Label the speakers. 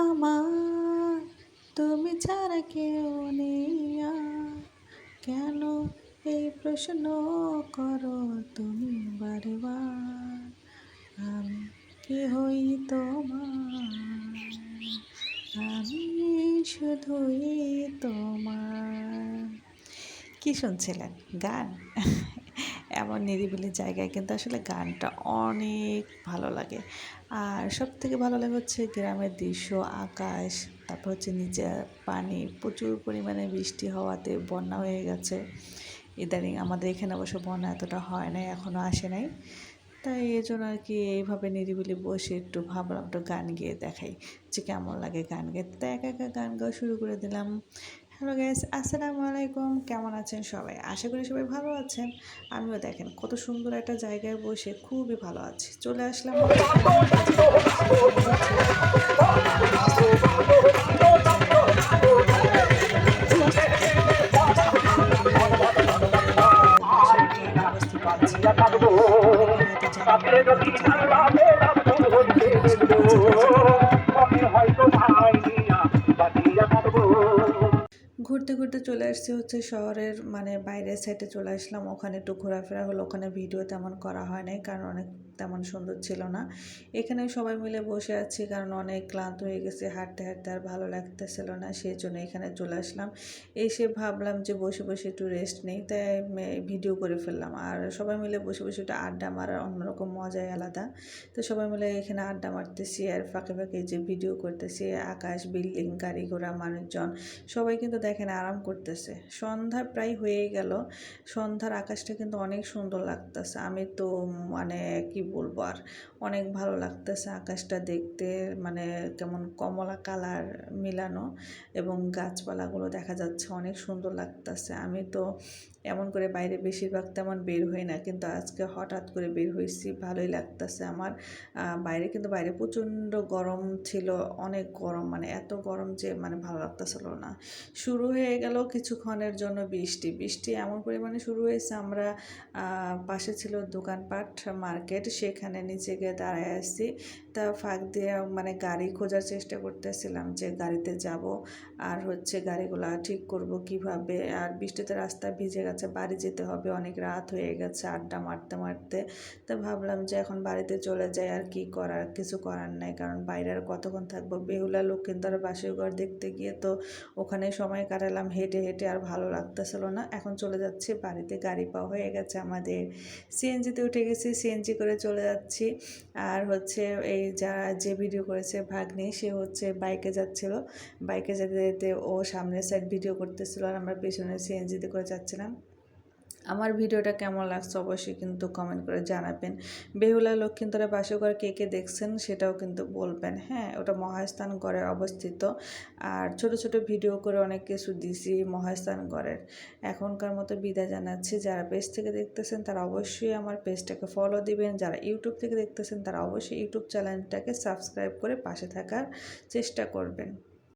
Speaker 1: আমার, তুমি ছাড়া কেউ নেই কেন এই প্রশ্ন করো তুমি বারে বার আমি কি হই তোমার? আমি শুধুই তোমার। কি শুনছিলেন? গান? এমন নিরিবিলি জায়গায় কিন্তু আসলে গানটা অনেক ভালো লাগে। আর সব থেকে ভালো লাগে হচ্ছে গ্রামের দৃশ্য, আকাশ, তারপর হচ্ছে নিচে পানি, প্রচুর পরিমাণে বৃষ্টি হওয়াতে বন্যা হয়ে গেছে। ইদানিং আমাদের এখানে অবশ্য বন্যা এতটা হয় নাই এখনও আসে নাই। তাই এই জন্য আর কি এইভাবে নিরিবিলি বসে একটু ভাবলাম একটু গান গেয়ে দেখাই যে কেমন লাগে গান গাইতে তো একা একা গান গাওয়া শুরু করে দিলাম। হ্যালো গ্যাস আসসালামু আলাইকুম। কেমন আছেন সবাই? আশা করি সবাই ভালো আছেন। আমিও দেখেন কত সুন্দর একটা জায়গায় বসে খুবই ভালো আছি। চলে আসলাম ঘুরতে ঘুরতে চলে আসছি হচ্ছে শহরের মানে বাইরের সাইডে চলে আসলাম। ওখানে একটু ঘোরাফেরা হলো, ওখানে ভিডিও তেমন করা হয় নাই, কারণ অনেক তেমন সুন্দর ছিল না। এখানে সবাই মিলে বসে আছি, কারণ অনেক ক্লান্ত হয়ে গেছে, হাঁটতে হাঁটতে আর ভালো লাগতেছিল না সেই জন্য এখানে চলে আসলাম। এসে ভাবলাম যে বসে বসে একটু রেস্ট নেই, তাই ভিডিও করে ফেললাম। আর সবাই মিলে বসে বসে একটু আড্ডা মারার অন্যরকম মজাই আলাদা। তো সবাই মিলে এখানে আড্ডা মারতেছি, আর ফাঁকে ফাঁকে যে ভিডিও করতেছি, আকাশ, বিল্ডিং গাড়ি ঘোড়া মানুষজন, সবাই কিন্তু দেখেন আরাম করতেছে। সন্ধ্যা প্রায় হয়ে গেল। সন্ধ্যার আকাশটা কিন্তু অনেক সুন্দর লাগতেছে। আমি তো মানে কি বলব আর, অনেক ভালো লাগতেছে আকাশটা দেখতে। মানে কেমন কমলা কালার মিলানো এবং গাছপালাগুলো দেখা যাচ্ছে অনেক সুন্দর লাগতেছে। আমি তো এমন করে বাইরে বেশিরভাগ তেমন বের হই না। কিন্তু আজকে হঠাৎ করে বের হয়েছি ভালোই লাগতেছে আমার। বাইরে কিন্তু বাইরে প্রচণ্ড গরম ছিল, অনেক গরম মানে এত গরম যে মানে ভালো লাগতেছিল না। শুরু হয়ে গেল কিছুক্ষণের জন্য বৃষ্টি। বৃষ্টি এমন পরিমাণে শুরু হয়েছে আমরা পাশে ছিল দোকানপাট, মার্কেট, সেখানে নিচে গিয়ে দাঁড়ায় আসছি তা ফাঁক দিয়ে মানে গাড়ি খোঁজার চেষ্টা করতেছিলাম যে গাড়িতে যাব আর হচ্ছে গাড়িগুলো ঠিক করব কীভাবে। আর বৃষ্টিতে রাস্তা ভিজে গেছে, বাড়ি যেতে হবে, অনেক রাত হয়ে গেছে আড্ডা মারতে মারতে। তা ভাবলাম যে এখন বাড়িতে চলে যাই, আর কি করার? কিছু করার নাই, কারণ বাইরে আর কতক্ষণ থাকব? বেহুলা লোক কিন্তু আর বাসের ঘর দেখতে গিয়ে তো ওখানে সময় কাটালাম, হেঁটে হেঁটে আর ভালো লাগতেছিল না। এখন চলে যাচ্ছি, বাড়িতে গাড়ি পাওয়া হয়ে গেছে আমাদের। সিএনজিতে উঠে গেছি, সিএনজি করে চলে যাচ্ছি। আর হচ্ছে এই যারা যে ভিডিও করেছে ভাগ্নে, সে হচ্ছে বাইকে যাচ্ছিল। বাইকে যেতে যেতে ও সামনের সাইড ভিডিও করতেছিল আর আমরা পেছনে সিএনজিতে করে যাচ্ছিলাম। আমার ভিডিওটা কেমন লাগছে অবশ্যই কিন্তু কমেন্ট করে জানাবেন। বেহুলা লক্ষ্মীন্তরা বাসগড় কে কে দেখছেন সেটাও কিন্তু বলবেন। হ্যাঁ ওটা মহাস্থান মহাস্থানগড়ে অবস্থিত। আর ছোট ছোট ভিডিও করে অনেক কিছু দিছি মহাস্থান মহাস্থানগড়ের এখনকার মতো বিদায় জানাচ্ছি। যারা পেজ থেকে দেখতেছেন তারা অবশ্যই আমার পেজটাকে ফলো দিবেন। যারা ইউটিউব থেকে দেখতেছেন তারা অবশ্যই ইউটিউব চ্যানেলটাকে সাবস্ক্রাইব করে পাশে থাকার চেষ্টা করবেন।